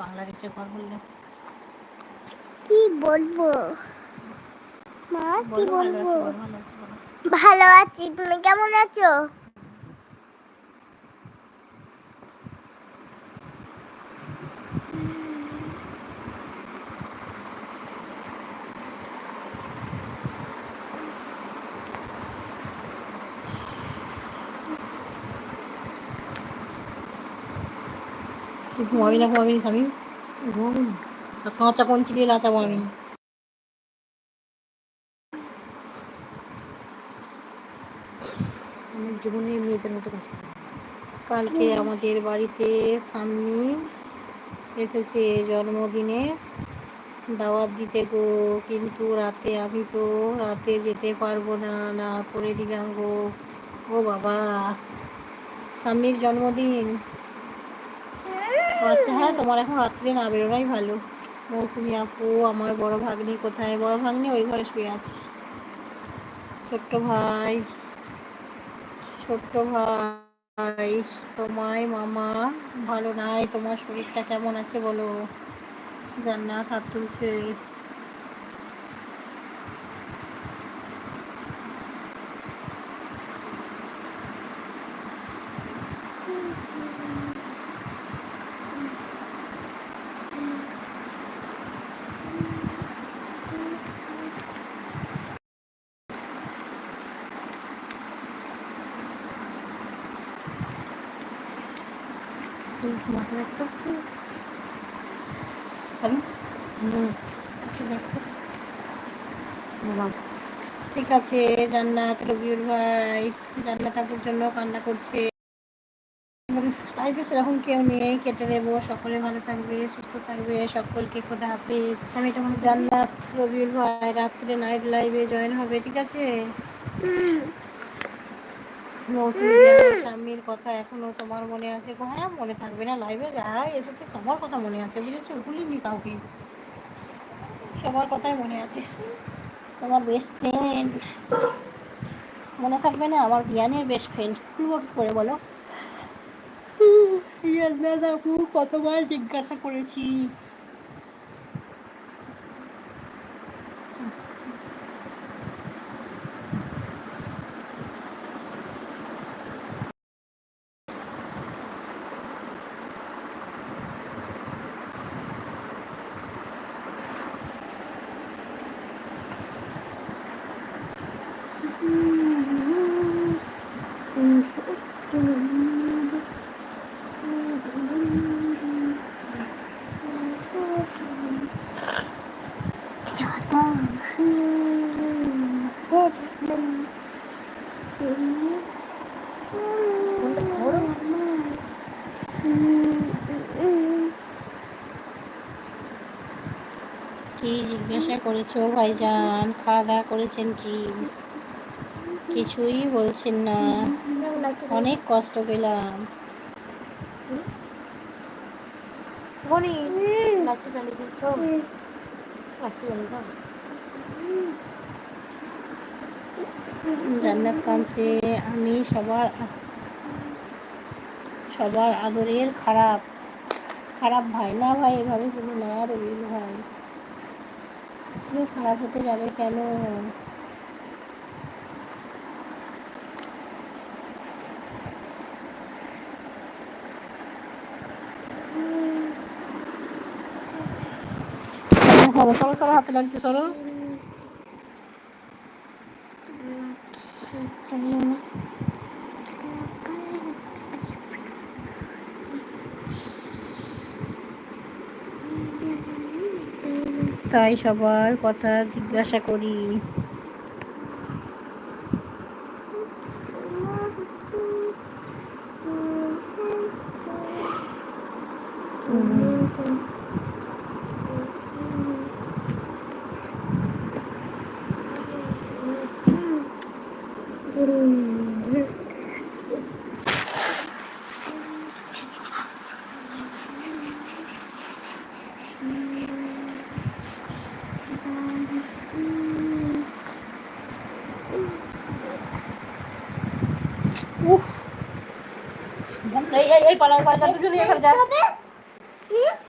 বাংলা কিছু ঘর বললে। কি বলব? মা কি বলব? ভালো আছি তুমি কেমন আছো? তুই ঘুমাবি না ঘুমাবি না স্বামী আর কাঁচা কঞ্চি দিয়ে লাচাবো আমি আমার জীবনে মেয়েদের মতো কাজ। কালকে আমাদের বাড়িতে স্বামী এসেছে জন্মদিনে দাওয়াত দিতে গো কিন্তু রাতে আমি তো রাতে যেতে পারব না না করে দিলাম গো ও বাবা স্বামীর জন্মদিন আচ্ছা হ্যাঁ তোমার এখন রাত্রে না, বেরোনাই ভালো। মৌসুমি আপু, আমার বড় ভাগ্নি কোথায়? বড় ভাগ্নি ওই ঘরে শুয়ে আছে। ছোট্ট ভাই ছোট্ট ভাই, তোমায় মামা, ভালো নাই, তোমার শরীরটা কেমন আছে বলো? জান্নাত হাত তুলছে। ঠিক আছে জান্নাত রবিউল ভাই। জান্নাত আপুর জন্য কান্না করছে। লাইফে সেরকম কেউ নেই কেটে দেবো। সকলে ভালো থাকবে সুস্থ থাকবে সকলকে খোদা হাফেজ। আমি তোমার জান্নাত রবিউল ভাই রাত্রে নাইট লাইভে জয়েন হবে ঠিক আছে? স্বামীর কথা এখনও তোমার মনে আছে? গো হ্যাঁ মনে থাকবে না লাইভে যারা এসেছে, সবার কথা মনে আছে, বুঝেছ? ভুলিনি কাউকে। সবার কথাই মনে আছে। তোমার বেস্ট ফ্রেন্ড মনে থাকবে না? আমার জ্ঞানের বেস্ট ফ্রেন্ড কি করে বলো আপু কতবার জিজ্ঞাসা করেছি। কি জিজ্ঞাসা করেছ ভাইজান? খাওয়া দাওয়া করেছেন কি? কিছুই বলছেন না। অনেক কষ্ট পেলাম। বনি জান্নাত কাঁদছে, আমি সবার সবার আদরের খারাপ খারাপ ভাই। না ভাই, এভাবে বলো না, রবিউল ভাই। তুমি খারাপ হতে যাবে কেন? সরো সরো হাতে লাগছে সরো তাই সবার কথা জিজ্ঞাসা করি। উফ এই এই এই পালাও পালা যা দুজনে এখানে যা।